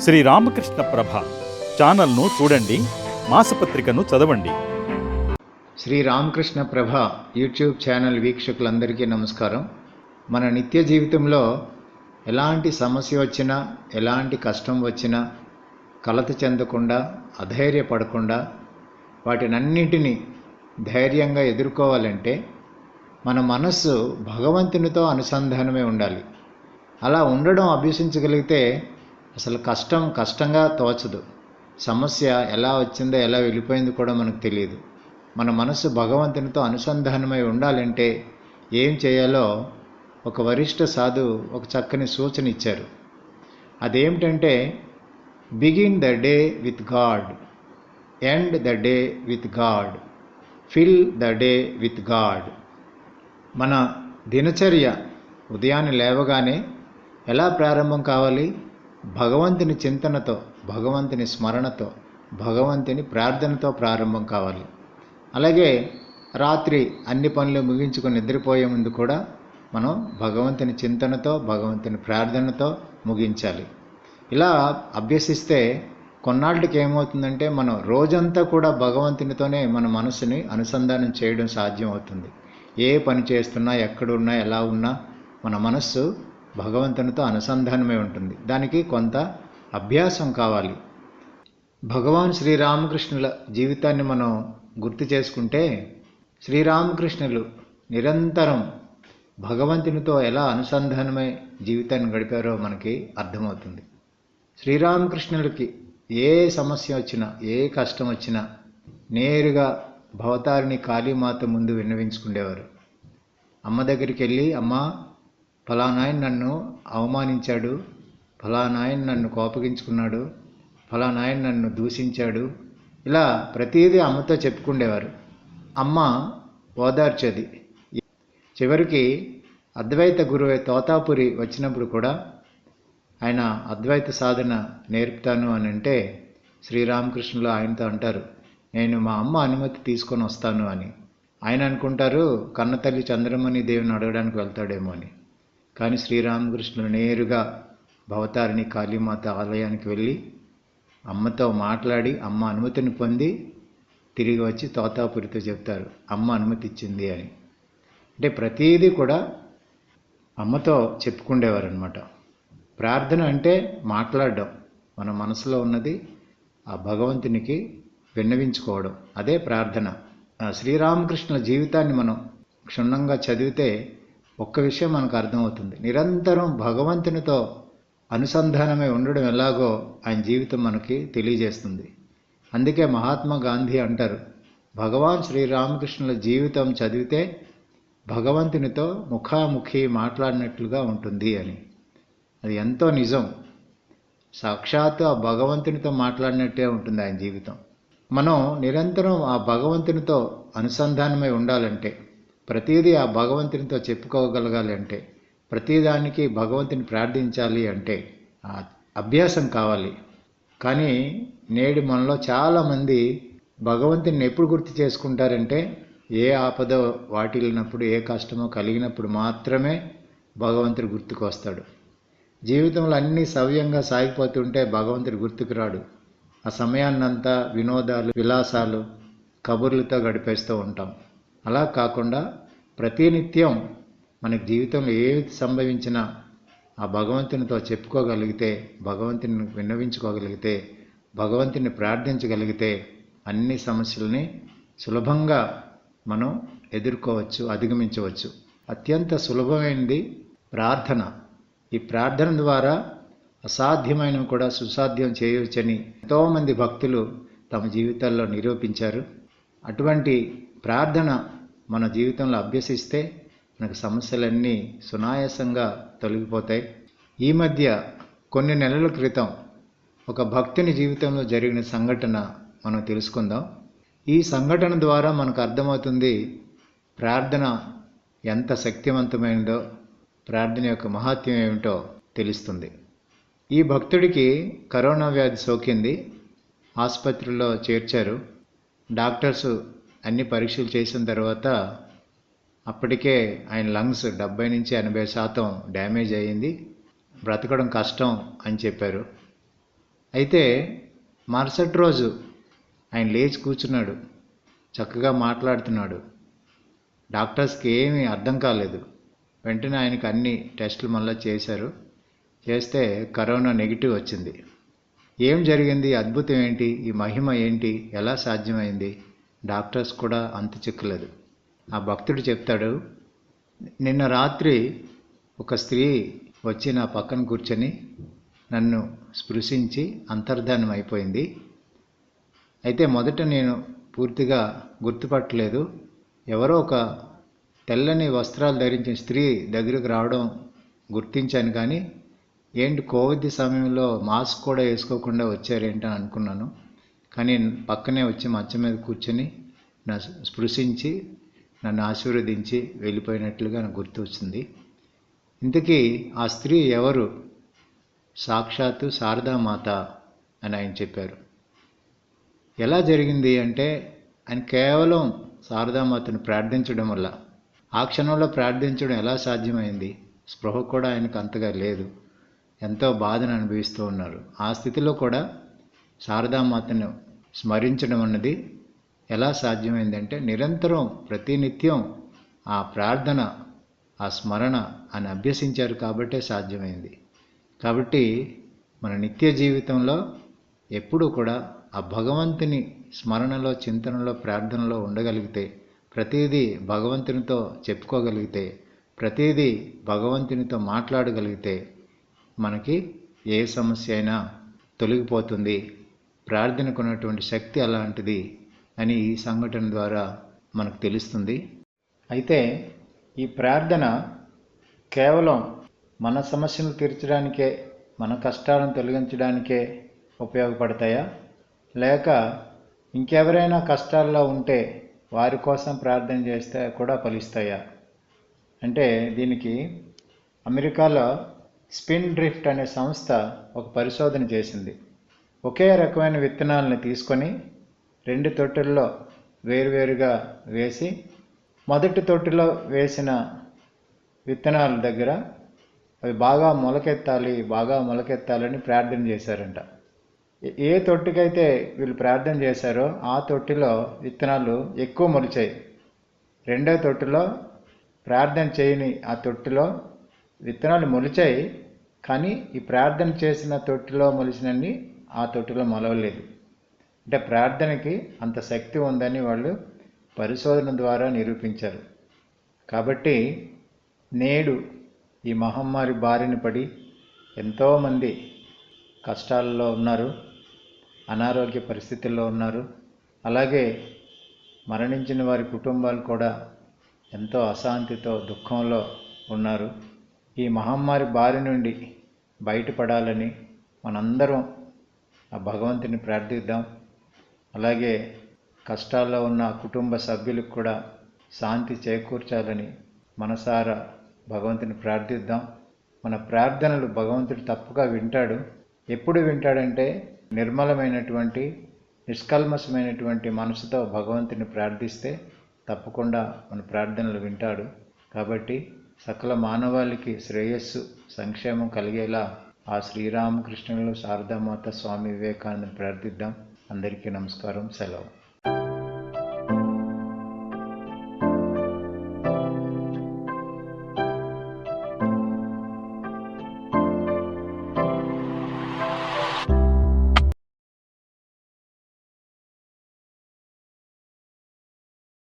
శ్రీ రామకృష్ణ ప్రభ ఛానల్ను చూడండి మాసపత్రికను చదవండి. శ్రీ రామకృష్ణ ప్రభ యూట్యూబ్ ఛానల్ వీక్షకులందరికీ నమస్కారం. మన నిత్య జీవితంలో ఎలాంటి సమస్య వచ్చినా ఎలాంటి కష్టం వచ్చినా కలత చెందకుండా అధైర్యపడకుండా వాటినన్నింటినీ ధైర్యంగా ఎదుర్కోవాలంటే మన మనస్సు భగవంతునితో అనుసంధానమే ఉండాలి. అలా ఉండడం అభ్యసించగలిగితే అసలు కష్టం కష్టంగా తోచదు. సమస్య ఎలా వచ్చిందో ఎలా వెళ్ళిపోయిందో కూడా మనకు తెలియదు. మన మనసు భగవంతునితో అనుసంధానమై ఉండాలంటే ఏం చేయాలో ఒక వరిష్ఠ సాధు ఒక చక్కని సూచన ఇచ్చారు. అదేమిటంటే begin the day with God end the day with God fill the day with God. మన దినచర్య ఉదయాన్నే లేవగానే ఎలా ప్రారంభం కావాలి? భగవంతుని చింతనతో భగవంతుని స్మరణతో భగవంతుని ప్రార్థనతో ప్రారంభం కావాలి. అలాగే రాత్రి అన్ని పనులు ముగించుకొని నిద్రపోయే ముందు కూడా మనం భగవంతుని చింతనతో భగవంతుని ప్రార్థనతో ముగించాలి. ఇలా అభ్యసిస్తే కొన్నాళ్ళకి ఏమవుతుందంటే మనం రోజంతా కూడా భగవంతునితోనే మన మనసుని అనుసంధానం చేయడం సాధ్యం అవుతుంది ఏ పని చేస్తున్నా ఎక్కడున్నా ఎలా ఉన్నా మన మనస్సు భగవంతునితో అనుసంధానమై ఉంటుంది. దానికి కొంత అభ్యాసం కావాలి. భగవాన్ శ్రీరామకృష్ణుల జీవితాన్ని మనం గుర్తు చేసుకుంటే శ్రీరామకృష్ణులు నిరంతరం భగవంతునితో ఎలా అనుసంధానమై జీవితాన్ని గడిపారో మనకి అర్థమవుతుంది. శ్రీరామకృష్ణుడికి ఏ సమస్య వచ్చినా ఏ కష్టం వచ్చినా నేరుగా భవతారిని కాళీమాత ముందు విన్నవించుకునేవారు అమ్మ దగ్గరికి వెళ్ళి అమ్మ ఫలానాయన నన్ను అవమానించాడు. ఫలానాయన నన్ను కోపగించుకున్నాడు. ఫలానాయన నన్ను దూషించాడు. ఇలా ప్రతిదీ అమ్మతో చెప్పుకుండేవారు. అమ్మ ఓదార్చేది. చివరికి అద్వైత గురువే తోతాపురి వచ్చినప్పుడు కూడా ఆయన అద్వైత సాధన నేర్పుతాను అని అంటే శ్రీరామకృష్ణులు ఆయనతో అంటారు. నేను మా అమ్మ అనుమతి తీసుకొని వస్తాను అని. ఆయన అనుకుంటారు కన్నతల్లి చంద్రమణి దేవుని అడగడానికి వెళ్తాడేమో అని. కానీ శ్రీరామకృష్ణులు నేరుగా భవతారిణి కాళీమాత ఆలయానికి వెళ్ళి అమ్మతో మాట్లాడి అమ్మ అనుమతిని పొంది తిరిగి వచ్చి తోతాపురితో చెప్తారు అమ్మ అనుమతి ఇచ్చింది అని. అంటే ప్రతీదీ కూడా అమ్మతో చెప్పుకుండేవారు అనమాట ప్రార్థన అంటే మాట్లాడడం మన మనసులో ఉన్నది ఆ భగవంతునికి విన్నవించుకోవడం అదే ప్రార్థన. శ్రీరామకృష్ణుల జీవితాన్ని మనం క్షుణ్ణంగా చదివితే ఒక్క విషయం మనకు అర్థమవుతుంది. నిరంతరం భగవంతునితో అనుసంధానమై ఉండడం ఎలాగో ఆయన జీవితం మనకి తెలియజేస్తుంది. అందుకే మహాత్మా గాంధీ అంటారు భగవాన్ శ్రీరామకృష్ణుల జీవితం చదివితే భగవంతునితో ముఖాముఖి మాట్లాడినట్లుగా ఉంటుంది అని. అది ఎంతో నిజం. సాక్షాత్తు ఆ భగవంతునితో మాట్లాడినట్టే ఉంటుంది ఆయన జీవితం. మనం నిరంతరం ఆ భగవంతునితో అనుసంధానమై ఉండాలంటే ప్రతిదీ ఆ భగవంతునితో చెప్పుకోగలగాలి అంటే ప్రతిదానికి భగవంతుని ప్రార్థించాలి అంటే అభ్యాసం కావాలి. కానీ నేడు మనలో చాలామంది భగవంతుని ఎప్పుడు గుర్తు చేసుకుంటారంటే ఏ ఆపద వాటిల్లినప్పుడు ఏ కష్టమో కలిగినప్పుడు మాత్రమే భగవంతుడు గుర్తుకు వస్తాడు జీవితంలో అన్నీ సవ్యంగా సాగిపోతుంటే భగవంతుడు గుర్తుకు రాడు. ఆ సమయాన్నంతా వినోదాలు విలాసాలు కబుర్లతో గడిపేస్తూ ఉంటాం. అలా కాకుండా ప్రతినిత్యం మనకి జీవితంలో ఏది సంభవించినా ఆ భగవంతునితో చెప్పుకోగలిగితే భగవంతుని విన్నవించుకోగలిగితే భగవంతుని ప్రార్థించగలిగితే అన్ని సమస్యల్ని సులభంగా మనం ఎదుర్కోవచ్చు అధిగమించవచ్చు. అత్యంత సులభమైనది ప్రార్థన. ఈ ప్రార్థన ద్వారా అసాధ్యమైనవి కూడా సుసాధ్యం చేయవచ్చని ఎంతోమంది భక్తులు తమ జీవితాల్లో నిరూపించారు. అటువంటి ప్రార్థన మన జీవితంలో అభ్యసిస్తే మనకు సమస్యలన్నీ సునాయాసంగా తొలగిపోతాయి. ఈ మధ్య కొన్ని నెలల క్రితం ఒక భక్తుని జీవితంలో జరిగిన సంఘటన మనం తెలుసుకుందాం. ఈ సంఘటన ద్వారా మనకు అర్థమవుతుంది ప్రార్థన ఎంత శక్తివంతమైనదో ప్రార్థన యొక్క మహత్యం ఏమిటో తెలుస్తుంది. ఈ భక్తుడికి కరోనా వ్యాధి సోకింది. ఆసుపత్రిలో చేర్చారు. డాక్టర్స్ అన్ని పరీక్షలు చేసిన తర్వాత అప్పటికే ఆయన లంగ్స్ డెబ్బై నుంచి ఎనభై శాతం డ్యామేజ్ అయ్యింది. బ్రతకడం కష్టం అని చెప్పారు. అయితే మరుసటి రోజు ఆయన లేచి కూర్చున్నాడు. చక్కగా మాట్లాడుతున్నాడు. డాక్టర్స్కి ఏమీ అర్థం కాలేదు. వెంటనే ఆయనకు అన్ని టెస్టులు మళ్ళీ చేశారు. చేస్తే కరోనా నెగిటివ్ వచ్చింది. ఏం జరిగింది? అద్భుతం ఏంటి? ఈ మహిమ ఏంటి? ఎలా సాధ్యమైంది? డాక్టర్స్ కూడా అంతు చిక్కలేదు. ఆ భక్తుడు చెప్తాడు నిన్న రాత్రి ఒక స్త్రీ వచ్చి నా పక్కన కూర్చొని నన్ను స్పృశించి అంతర్ధానం అయిపోయింది. అయితే మొదట నేను పూర్తిగా గుర్తుపట్టలేదు. ఎవరో ఒక తెల్లని వస్త్రాలు ధరించిన స్త్రీ దగ్గరకు రావడం గుర్తించాను కానీ ఏంటి కోవిడ్ సమయంలో మాస్క్ కూడా వేసుకోకుండా వచ్చారేంటని అనుకున్నాను. కానీ పక్కనే వచ్చి మంచం మీద కూర్చొని నా స్పృశించి నన్ను ఆశీర్వదించి వెళ్ళిపోయినట్లుగా నాకు గుర్తు వచ్చింది ఇంతకీ ఆ స్త్రీ ఎవరు? సాక్షాత్తు శారదామాత అని ఆయన చెప్పారు. ఎలా జరిగింది అంటే ఆయన కేవలం శారదామాతను ప్రార్థించడం వల్ల. ఆ క్షణంలో ప్రార్థించడం ఎలా సాధ్యమైంది? స్పృహ కూడా ఆయనకు అంతగా లేదు. ఎంతో బాధను అనుభవిస్తూ ఉన్నారు. ఆ స్థితిలో కూడా శారదామాతను స్మరించడం అన్నది ఎలా సాధ్యమైందంటే నిరంతరం ప్రతినిత్యం ఆ ప్రార్థన ఆ స్మరణ అని అభ్యసించారు కాబట్టే సాధ్యమైంది. కాబట్టి మన నిత్య జీవితంలో ఎప్పుడూ కూడా ఆ భగవంతుని స్మరణలో చింతనలో ప్రార్థనలో ఉండగలిగితే ప్రతిదీ భగవంతునితో చెప్పుకోగలిగితే ప్రతిదీ భగవంతునితో మాట్లాడగలిగితే మనకి ఏ సమస్య అయినా తొలగిపోతుంది. ప్రార్థనకు ఉన్నటువంటి శక్తి అలాంటిది అని ఈ సంఘటన ద్వారా మనకు తెలుస్తుంది. అయితే ఈ ప్రార్థన కేవలం మన సమస్యలు తీర్చడానికే మన కష్టాలను తొలగించడానికే ఉపయోగపడతాయా? లేక ఇంకెవరైనా కష్టాల్లో ఉంటే వారి కోసం ప్రార్థన చేస్తే కూడా ఫలిస్తాయా? అంటే దీనికి అమెరికాలో స్పిన్ డ్రిఫ్ట్ అనే సంస్థ ఒక పరిశోధన చేసింది. ఒకే రకమైన విత్తనాలను తీసుకొని రెండు తొట్టుల్లో వేరువేరుగా వేసి మొదటి తొట్టిలో వేసిన విత్తనాల దగ్గర అవి బాగా మొలకెత్తాలి బాగా మొలకెత్తాలని ప్రార్థన చేశారంట. ఏ- ఏ తొట్టికైతే వీళ్ళు ప్రార్థన చేశారో ఆ తొట్టిలో విత్తనాలు ఎక్కువ మొలిచాయి. రెండో తొట్టిలో ప్రార్థన చేయని ఆ తొట్టిలో విత్తనాలు మొలిచాయి కానీ ఈ ప్రార్థన చేసిన తొట్టిలో మొలిచినన్ని ఆ తొట్టిలో మొలవలేదు. అంటే ప్రార్థనకి అంత శక్తి ఉందని వాళ్ళు పరిశోధన ద్వారా నిరూపించారు. కాబట్టి నేడు ఈ మహమ్మారి బారిన పడి ఎంతోమంది కష్టాల్లో ఉన్నారు అనారోగ్య పరిస్థితుల్లో ఉన్నారు. అలాగే మరణించిన వారి కుటుంబాలు కూడా ఎంతో అశాంతితో దుఃఖంలో ఉన్నారు. ఈ మహమ్మారి బారి నుండి బయటపడాలని మనందరం ఆ భగవంతుని ప్రార్థిద్దాం. అలాగే కష్టాల్లో ఉన్న కుటుంబ సభ్యులకు కూడా శాంతి చేకూర్చాలని మనసారా భగవంతుని ప్రార్థిద్దాం. మన ప్రార్థనలు భగవంతుడు తప్పుగా వింటాడు. ఎప్పుడు వింటాడంటే నిర్మలమైనటువంటి నిష్కల్మసమైనటువంటి మనసుతో భగవంతుని ప్రార్థిస్తే తప్పకుండా మన ప్రార్థనలు వింటాడు. కాబట్టి సకల మానవాళికి శ్రేయస్సు సంక్షేమం కలిగేలా ఆ శ్రీరామకృష్ణులు శారదామాత స్వామి వివేకానందని ప్రార్థిద్దాం. అందరికీ నమస్కారం సెలవు.